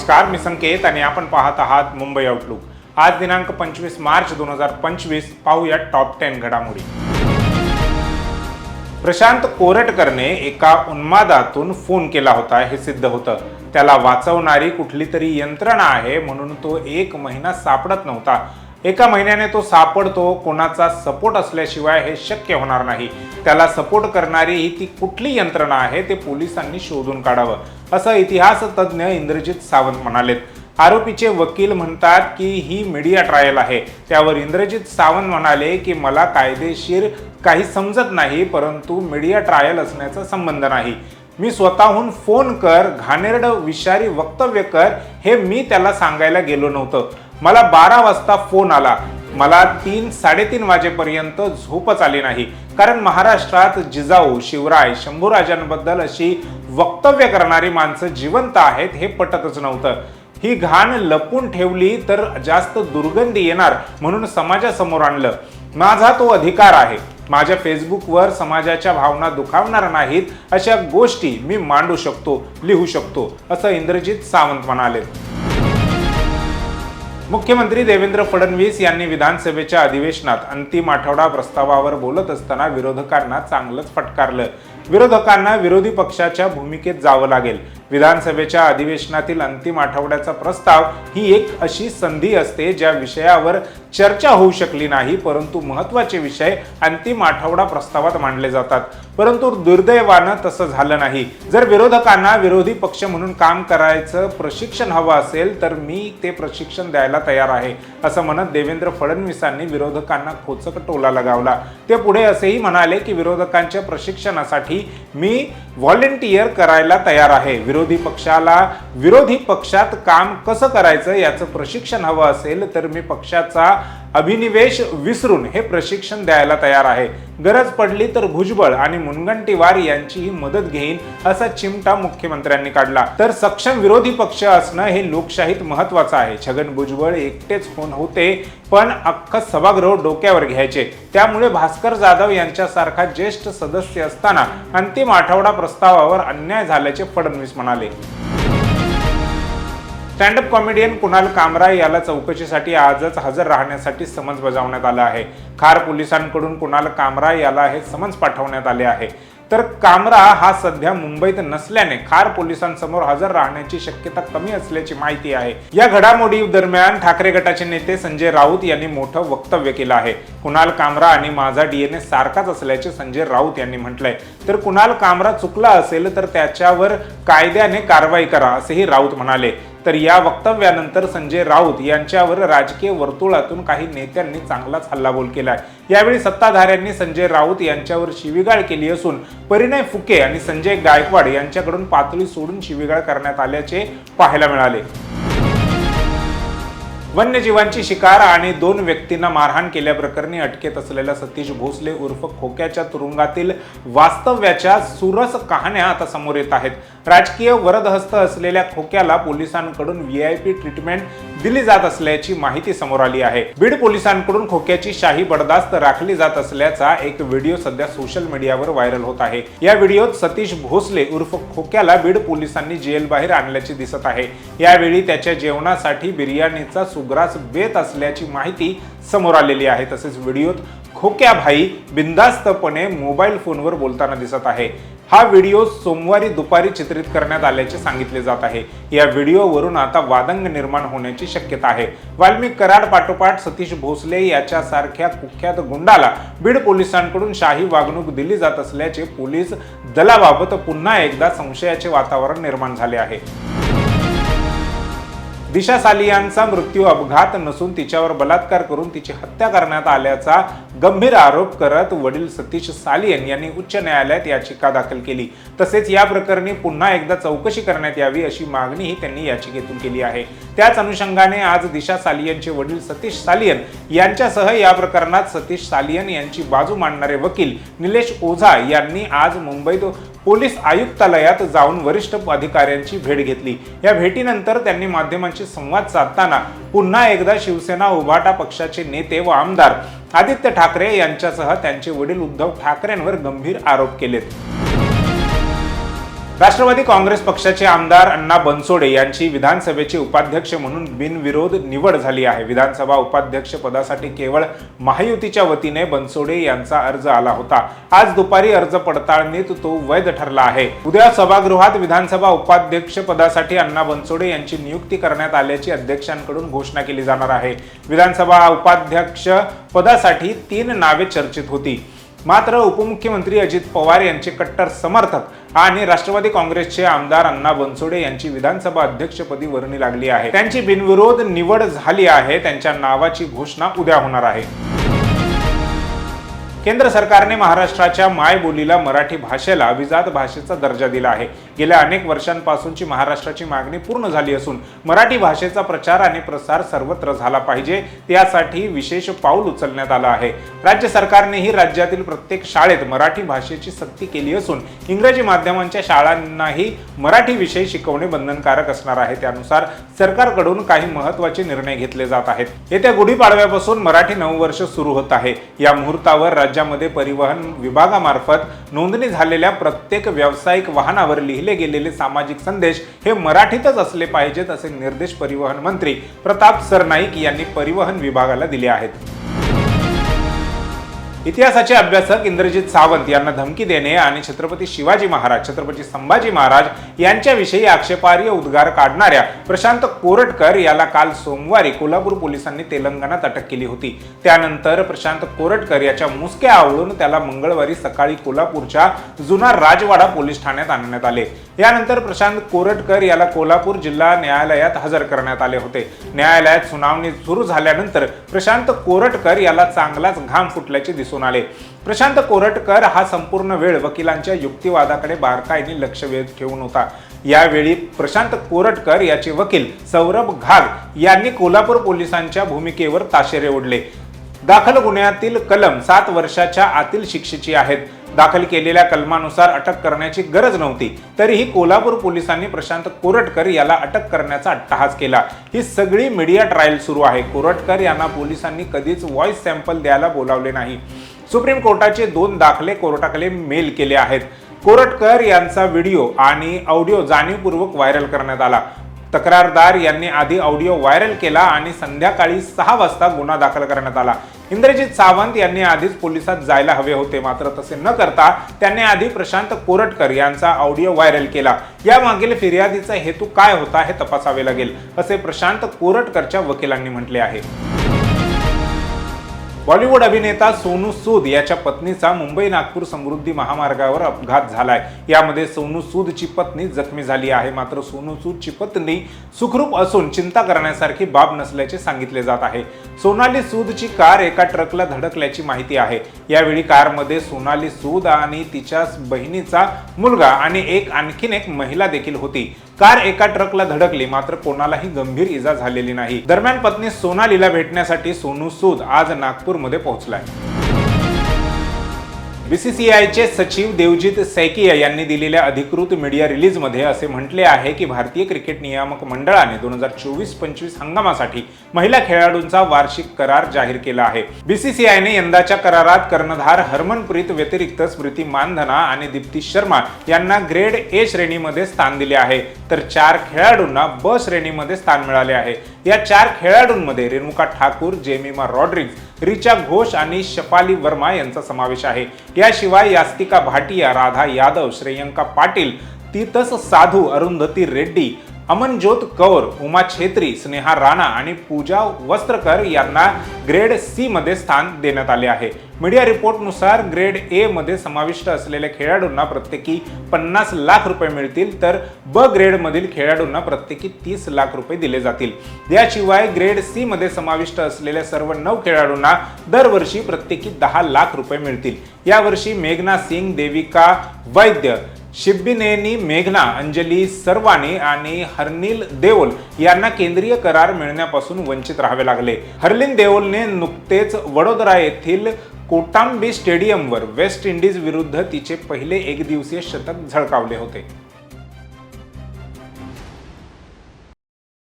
नमस्कार मी संकेत आणि आपण पाहत आहात मुंबई आउटलुक आज दिनांक पंचवीस मार्च दोन हजार पंचवीस पाहूया टॉप टेन घडामोडी. प्रशांत कोरटकरने एका उन्मादातून फोन केला होता हे सिद्ध होतं. त्याला वाचवणारी कुठली तरी यंत्रणा आहे म्हणून तो एक महिना सापडत नव्हता. एका महिन्याने तो सापडतो कोणाचा सपोर्ट असल्याशिवाय हे शक्य होणार नाही. त्याला सपोर्ट करणारी ही ती कुठली यंत्रणा आहे ते पोलिसांनी शोधून काढावं असं इतिहास तज्ज्ञ इंद्रजित सावंत म्हणालेत. आरोपीचे वकील म्हणतात की ही मीडिया ट्रायल आहे. त्यावर इंद्रजित सावंत म्हणाले की मला कायदेशीर काही समजत नाही परंतु मीडिया ट्रायल असण्याचा संबंध नाही. मी स्वतःहून फोन कर घाणेरड विषारी वक्तव्य कर हे मी त्याला सांगायला गेलो नव्हतं. मला बारा वाजता फोन आला. मला तीन साडेतीन वाजेपर्यंत झोपच आली नाही. कारण महाराष्ट्रात जिजाऊ शिवराय शंभूराजांबद्दल अशी वक्तव्य करणारी माणसं जिवंत आहेत हे पटतच नव्हतं. ही घाण लपून ठेवली तर जास्त दुर्गंधी येणार म्हणून समाजासमोर आणलं. माझा तो अधिकार आहे. माझ्या फेसबुकवर समाजाच्या भावना दुखावणार नाहीत अशा गोष्टी मी मांडू शकतो लिहू शकतो असं इंद्रजित सावंत म्हणाले. मुख्यमंत्री देवेंद्र फडणवीस यांनी विधानसभेच्या अधिवेशनात अंतिम आठवडा प्रस्तावावर बोलत असताना विरोधकांना चांगलंच फटकारलं. विरोधकांना विरोधी पक्षाच्या भूमिकेत जावं लागेल. विधानसभेच्या अधिवेशनातील अंतिम आठवड्याचा प्रस्ताव ही एक अशी संधी असते ज्या विषयावर चर्चा होऊ शकली नाही परंतु महत्त्वाचे विषय अंतिम आठवडा प्रस्तावात मांडले जातात. परंतु दुर्दैवानं तसं झालं नाही. जर विरोधकांना विरोधी पक्ष म्हणून काम करायचं प्रशिक्षण हवं असेल तर मी ते प्रशिक्षण द्यायला तयार आहे असं म्हणत देवेंद्र फडणवीसांनी विरोधकांना खोचक टोला लगावला. ते पुढे असेही म्हणाले की विरोधकांच्या प्रशिक्षणासाठी मी व्हॉलेंटियर करायला तयार आहे. विरोध पक्षाला विरोधी पक्षात काम कसं करायचं याचं प्रशिक्षण हवं असेल तर मी पक्षाचा अभिनिवेश विसरून हे प्रशिक्षण द्यायला तयार आहे. गरज पडली तर भुजबळ आणि मुनगंटीवार यांचीही मदत घेईन असा चिमटा मुख्यमंत्र्यांनी काढला. तर सक्षम विरोधी पक्ष असणं हे लोकशाहीत महत्वाचं आहे. छगन भुजबळ एकटेच होऊन होते पण अख्खं सभागृह डोक्यावर घ्यायचे. त्यामुळे भास्कर जाधव यांच्यासारखा ज्येष्ठ सदस्य असताना अंतिम आठवडा प्रस्तावावर अन्याय झाल्याचे फडणवीस म्हणाले. स्टँडअप कॉमेडियन कुणाल कामरा याला चौकशीसाठी आजच हजर राहण्यासाठी समन्स बजावण्यात आलं आहे. खार पोलिसांकडून कुणाल कामरा याला हे समन्स पाठवण्यात आले आहे. तर कामरा हा सध्या मुंबईत नसल्याने खार पोलिसांसमोर हजर राहण्याची शक्यता कमी असल्याची माहिती आहे. या घडामोडी दरम्यान ठाकरे गटाचे नेते संजय राऊत यांनी मोठं वक्तव्य केलं आहे. कुणाल कामरा आणि माझा डीएनए सारखाच असल्याचे संजय राऊत यांनी म्हटलंय. तर कुणाल कामरा चुकला असेल तर त्याच्यावर कायद्याने कारवाई करा असेही राऊत म्हणाले. तर या वक्तव्यानंतर संजय राऊत यांच्यावर राजकीय वर्तुळातून काही नेत्यांनी चांगलाच हल्लाबोल केला आहे यावेळी सत्ताधाऱ्यांनी संजय राऊत यांच्यावर शिवीगाळ केली असून परिणय फुके आणि संजय गायकवाड यांच्याकडून पातळी सोडून शिवीगाळ करण्यात आल्याचे पाहायला मिळाले. वन्यजीवांची शिकार आणि दोन व्यक्तींना मारहाण केल्याप्रकरणी अटकेत असलेल्या सतीश भोसले उर्फ खोक्याच्या तुरुंगातील वास्तव्याच्या सुरस कहाण्या आता समोर येत आहेत. राजकीय वरदहस्त असलेल्या खोक्याला पोलिसांकडून व्ही आय पी ट्रीटमेंट दिली जात असल्याची माहिती समोर आली आहे. बीड पोलिसांकडून खोक्याची शाही बडदास्त राखली जात असल्याचा एक व्हिडिओ सध्या सोशल मीडियावर व्हायरल होत आहे. या व्हिडिओत सतीश भोसले उर्फ खोक्याला बीड पोलिसांनी जेल बाहेर आणल्याचे दिसत आहे. यावेळी त्याच्या जेवणासाठी बिर्याणीचा सुग्रास बेत असल्याची माहिती समोर आलेली आहे. तसेच व्हिडिओत खोक्या भाई बिंदास्तपणे मोबाईल फोनवर बोलताना दिसत आहे. हा व्हिडिओ सोमवारी दुपारी चित्रित करण्यात आल्याचे सांगितले जात आहे. या व्हिडिओवरून आता वादंग निर्माण होण्याची शक्यता आहे. वाल्मिक कराड पाठोपाठ सतीश भोसले याच्यासारख्या कुख्यात गुंडाला बीड पोलिसांकडून शाही वागणूक दिली जात असल्याचे पोलीस दलाबाबत पुन्हा एकदा संशयाचे वातावरण निर्माण झाले आहे. दिशा सालियांचा मृत्यू अपघात नसून तिच्यावर बलात्कार करून तिची हत्या करण्यात आल्याचा गंभीर आरोप करत वडील सतीश सालियन यांनी उच्च न्यायालयात याचिका दाखल केली. तसेच या प्रकरणी पुन्हा एकदा चौकशी करण्यात यावी अशी मागणीही त्यांनी याचिकेतून केली आहे. त्याच अनुषंगाने आज दिशा सालियनचे वडील सतीश सालियन यांच्यासह या प्रकरणात सतीश सालियन यांची बाजू मांडणारे वकील निलेश ओझा यांनी आज मुंबईत पोलीस आयुक्तालयात जाऊन वरिष्ठ अधिकाऱ्यांची भेट घेतली. या भेटीनंतर त्यांनी माध्यमांशी संवाद साधताना पुन्हा एकदा शिवसेना उभाटा पक्षाचे नेते व आमदार आदित्य ठाकरे यांच्यासह त्यांचे वडील उद्धव ठाकरेंवर गंभीर आरोप केलेत. राष्ट्रवादी काँग्रेस पक्षाचे आमदार अण्णा बनसोडे यांची विधानसभेचे उपाध्यक्ष म्हणून बिनविरोध निवड झाली आहे. विधानसभा उपाध्यक्ष पदासाठी केवळ महायुतीच्या वतीने बनसोडे यांचा अर्ज आला होता. आज दुपारी अर्ज पडताळणीत तो वैध ठरला आहे. उद्या सभागृहात विधानसभा उपाध्यक्ष पदासाठी अण्णा बनसोडे यांची नियुक्ती करण्यात आल्याची अध्यक्षांकडून घोषणा केली जाणार आहे. विधानसभा उपाध्यक्ष पदासाठी तीन नावे चर्चेत होती. मात्र उपमुख्यमंत्री अजित पवार यांचे कट्टर समर्थक आणि राष्ट्रवादी काँग्रेसचे आमदार अण्णा बनसोडे यांची विधानसभा अध्यक्षपदी वर्णी लागली आहे. त्यांची बिनविरोध निवड झाली आहे. त्यांच्या नावाची घोषणा उद्या होणार आहे. केंद्र सरकारने महाराष्ट्राच्या मायबोलीला मराठी भाषेला अभिजात भाषेचा दर्जा दिला आहे. गेल्या अनेक वर्षांपासूनची महाराष्ट्राची मागणी पूर्ण झाली असून मराठी भाषेचा प्रचार आणि प्रसार सर्वत्र झाला पाहिजे त्यासाठी विशेष पाऊल उचलण्यात आलं आहे. राज्य सरकारनेही राज्यातील प्रत्येक शाळेत मराठी भाषेची सक्ती केली असून इंग्रजी माध्यमांच्या शाळांनाही मराठी विषय शिकवणे बंधनकारक असणार आहे. त्यानुसार सरकारकडून काही महत्त्वाचे निर्णय घेतले जात आहेत. येत्या गुढीपाडव्यापासून मराठी नववर्ष सुरू होत आहे. या मुहूर्तावर राज्यामध्ये परिवहन विभागामार्फत नोंदणी झालेल्या प्रत्येक व्यावसायिक वाहनावर लिहिले गेलेले सामाजिक संदेश हे मराठीतच असले पाहिजेत असे निर्देश परिवहन मंत्री प्रताप सरनाईक यांनी परिवहन विभागाला दिले आहेत. इतिहासाचे अभ्यासक इंद्रजित सावंत यांना धमकी देणे आणि छत्रपती शिवाजी महाराज छत्रपती संभाजी महाराज यांच्याविषयी आक्षेपार्ह उद्गार काढणाऱ्या प्रशांत कोरटकर याला काल सोमवारी कोल्हापूर पोलिसांनी तेलंगणात अटक केली होती. त्यानंतर प्रशांत कोरटकर याच्या मुसक्या आवळून त्याला मंगळवारी सकाळी कोल्हापूरच्या जुना राजवाडा पोलीस ठाण्यात आणण्यात आले. यानंतर प्रशांत कोरटकर याला कोल्हापूर जिल्हा न्यायालयात हजर करण्यात आले होते. न्यायालयात सुनावणी सुरू झाल्यानंतर प्रशांत कोरटकर याला चांगलाच घाम फुटल्याचे दिसून आले. प्रशांत कोरटकर हा संपूर्ण वेळ वकिलांच्या युक्तिवादाकडे बारकाईने लक्ष वेध ठेवून होता. यावेळी प्रशांत कोरटकर याचे वकील सौरभ घाग यांनी कोल्हापूर पोलिसांच्या भूमिकेवर ताशेरे ओढले. दाखल गुन्ह्यातील कलम सात वर्षाच्या आतील शिक्षेची आहेत. दाखल केलेल्या कलमानुसार अटक करण्याची गरज नव्हती. तरीही कोल्हापूर पोलिसांनी प्रशांत कोरटकर याला अटक करण्याचा अट्टहास केला. ही सगळी मीडिया ट्रायल सुरू आहे. कोरटकर यांना पोलिसांनी कधीच व्हॉइस सॅम्पल द्यायला बोलावले नाही. सुप्रीम कोर्टाचे दोन दाखले कोर्टाकडे मेल केले आहेत. कोरटकर यांचा व्हिडिओ आणि ऑडिओ जाणीवपूर्वक व्हायरल करण्यात आला. तक्रारदार यांनी आधी ऑडिओ व्हायरल केला आणि संध्याकाळी सहा वाजता गुन्हा दाखल करण्यात आला. इंद्रजित सावंत यांनी आधीच पोलिसात जायला हवे होते मात्र तसे न करता त्यांनी आधी प्रशांत कोरटकर यांचा ऑडिओ व्हायरल केला. यामागील फिर्यादीचा हेतू काय होता हे तपासावे लागेल असे प्रशांत कोरटकरच्या वकिलांनी म्हटले आहे. बॉलिवूड अभिनेता सोनू सूद याच्या पत्नीचा मुंबई नागपूर समृद्धी महामार्गावर अपघात झालाय. यामध्ये सोनू सूदची पत्नी जखमी झाली आहे. मात्र सोनू सूदची पत्नी सुखरूप असून चिंता करण्यासारखी बाब नसल्याचे सांगितले जात आहे. सोनाली सूदची कार एका ट्रकला धडकल्याची माहिती आहे. यावेळी कारमध्ये सोनाली सूद आणि तिच्या बहिणीचा मुलगा आणि एक आणखीन एक महिला देखील होती. कार एका ट्रकला धडकली मात्र कोणालाही गंभीर इजा झालेली नाही. दरम्यान पत्नी सोनालीला भेटण्यासाठी सोनू सूद आज नागपूर नागपूरमध्ये पोहोचलाय. बीसीसीआयचे सचिव देवजित सैकिया यांनी दिलेल्या अधिकृत मीडिया रिलीजमध्ये असे म्हटले आहे की भारतीय क्रिकेट नियामक मंडळाने दोन हजार चोवीस पंचवीस हंगामासाठी महिला खेळाडूंचा वार्षिक करार जाहीर केला आहे. बीसीसीआयने यंदाच्या करारात कर्णधार हरमनप्रीत व्यतिरिक्त स्मृती मानधना आणि दीप्ती शर्मा यांना ग्रेड ए श्रेणीमध्ये स्थान दिले आहे. तर चार खेळाडूंना ब श्रेणीमध्ये स्थान मिळाले आहे. या चार खेळाडूंमध्ये रेणुका ठाकूर जेमिमा रॉड्रिग्स रिचा घोष आणि शफाली वर्मा यांचा समावेश आहे. याशिवाय यास्तिका भाटिया राधा यादव श्रेयंका पाटील तीतस साधू अरुंधती रेड्डी अमनज्योत कौर उमा छेत्री स्नेहा राणा आणि पूजा वस्त्रकर यांना ग्रेड सी मध्ये स्थान देण्यात आले आहे. मीडिया रिपोर्टनुसार ग्रेड ए मध्ये समाविष्ट असलेल्या खेळाडूंना प्रत्येकी पन्नास लाख रुपये मिळतील तर ब ग्रेडमधील खेळाडूंना प्रत्येकी तीस लाख रुपये दिले जातील. याशिवाय ग्रेड सी मध्ये समाविष्ट असलेल्या सर्व नऊ खेळाडूंना दरवर्षी प्रत्येकी दहा लाख रुपये मिळतील. यावर्षी मेघना सिंग देविका वैद्य शिब्बिनेनी मेघना अंजली सर्वानी आणि हरनील देओल यांना केंद्रीय करार मिळण्यापासून वंचित राहावे लागले. हरलीन देओलने नुकतेच वडोदरा येथील कोटांबी स्टेडियमवर वेस्ट इंडिज विरुद्ध तिचे पहिले एकदिवसीय शतक झळकावले होते.